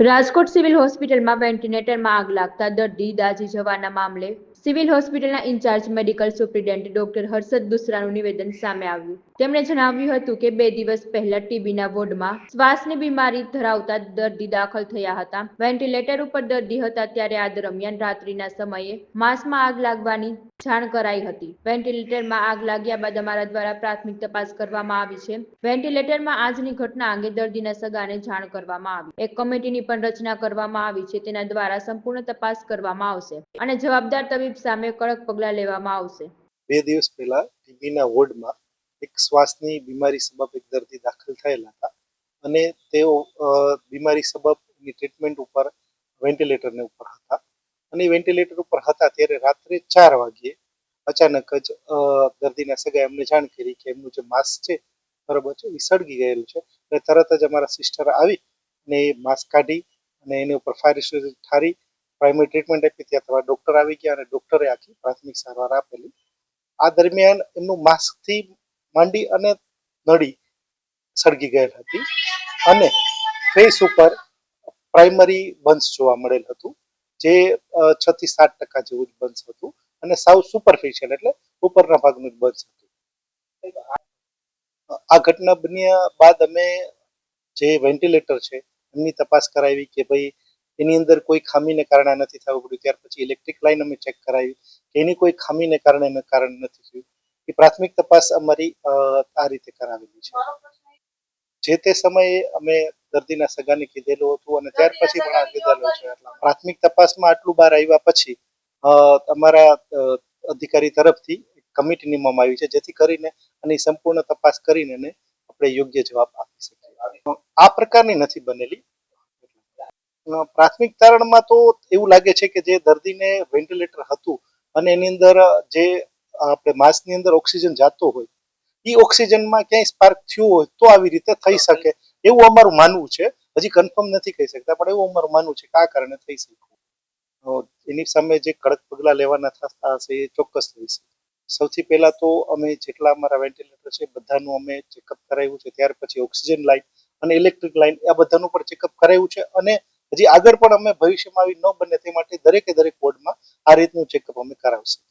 Rajkot civil હોસ્પિટલમાં વેન્ટિલેટરમાં આગ લાગતા દર્દી દાઝી જવાના મામલે સિવિલ હોસ્પિટલના incharge medical superintendent doctor Harshad દુસરાનું નિવેદન સામે આવ્યું. તેમણે જણાવ્યું હતું કે બે દિવસ પહેલા ટીબીના વોર્ડમાં શ્વાસની બીમારી ધરાવતા દર્દી દાખલ થયા હતા. વેન્ટિલેટર ઉપર દર્દી હતા ત્યારે આ દરમિયાન રાત્રિના સમયે માંસમાં આગ લાગવાની જાણ કરાઈ હતી. વેન્ટિલેટરમાં આગ લાગ્યા બાદ અમારા દ્વારા પ્રાથમિક તપાસ કરવામાં આવી છે. વેન્ટિલેટરમાં આજની ઘટના અંગે દર્દીના સગાને જાણ કરવામાં આવી. એક કમિટીની પણ રચના કરવામાં આવી છે. તેના દ્વારા સંપૂર્ણ તપાસ કરવામાં આવશે. અને જવાબદાર તબીબ સામે કડક પગલાં લેવામાં આવશે. બે દિવસ પહેલા ટીબીના વોર્ડમાં એક શ્વાસની બીમારી સબબ એક દર્દી દાખલ થયેલા હતા અને તેઓ બીમારી સબબની ટ્રીટમેન્ટ ઉપર, વેન્ટિલેટરને ઉપર હતા. અને વેન્ટિલેટર ઉપર હતા ત્યારે રાત્રે ચાર વાગ્યે અચાનક જ દર્દીના સગા એમને જાણ કરી કે એમનું જે માસ્ક છે, બરોબર છે, એ સળગી ગયેલું છે. અને તરત જ અમારા સિસ્ટર આવી અને એ માસ્ક કાઢી અને એની ઉપર ફાયર ઠારી પ્રાઇમરી ટ્રીટમેન્ટ આપી ત્યાં તમારા ડોક્ટર આવી ગયા અને ડોક્ટરે આખી પ્રાથમિક સારવાર આપેલી. આ દરમિયાન એમનું માસ્કથી માંડી અને નળી સળગી ગયેલ હતી અને ફેસ ઉપર પ્રાઇમરી બંસ જોવા મળેલ હતું, જે છ થી સાત ટકા જેવું જ બંસ હતું અને સાવ સુપરફિશિયલ એટલે ઉપરના ભાગનું જ બંસ હતું. આ ઘટના બન્યા બાદ અમે જે વેન્ટિલેટર છે, એમની તપાસ કરાવી કે ભાઈ એની અંદર કોઈ ખામીને કારણે નથી થવું પડ્યું. ત્યાર પછી ઇલેક્ટ્રિક લાઈન અમે ચેક કરાવી કે એની કોઈ ખામીને કારણે કારણ નથી થયું. એ પ્રાથમિક તપાસ અમારી આ રીતે કરાવેલી છે. જે તે સમયે અમે દર્દીના સગાને કીધેલું હતું અને ત્યાર પછી પણ આ કીધેલો છે. પ્રાથમિક તપાસમાં આટલું બહાર આવ્યા પછી અમારા અધિકારી તરફથી કમિટી નિમવામાં આવી છે જેથી કરીને આની સંપૂર્ણ તપાસ કરીને આપણે યોગ્ય જવાબ આપી શકીએ. આ પ્રકારની નથી બનેલી. પ્રાથમિક તારણમાં તો એવું લાગે છે કે જે દર્દીને વેન્ટિલેટર હતું અને એની અંદર જે આપણે માસ્કની અંદર ઓક્સિજન જાતો હોય એ ઓક્સિજનમાં ક્યાંય સ્પાર્ક થયું હોય તો આવી રીતે થઈ શકે. એવું અમારું માનવું છે. હજી કન્ફર્મ નથી કહી શકતા પણ એવું અમારું માનવું છે કે આ કારણે થઈ શકે. એની સામે જે કડક પગલાં લેવાના થતા હશે એ ચોક્કસ રહેશે સૌથી પહેલા તો અમે જેટલા અમારા વેન્ટિલેટર છે બધાનું અમે ચેકઅપ કરાવ્યું છે. ત્યાર પછી ઓક્સિજન લાઈન અને ઇલેક્ટ્રિક લાઇન આ બધાનું પણ ચેકઅપ કરાવ્યું છે અને હજી આગળ પણ અમે ભવિષ્યમાં આવી ન બને તે માટે દરેકે દરેક વોર્ડમાં આ રીતનું ચેકઅપ અમે કરાવશું.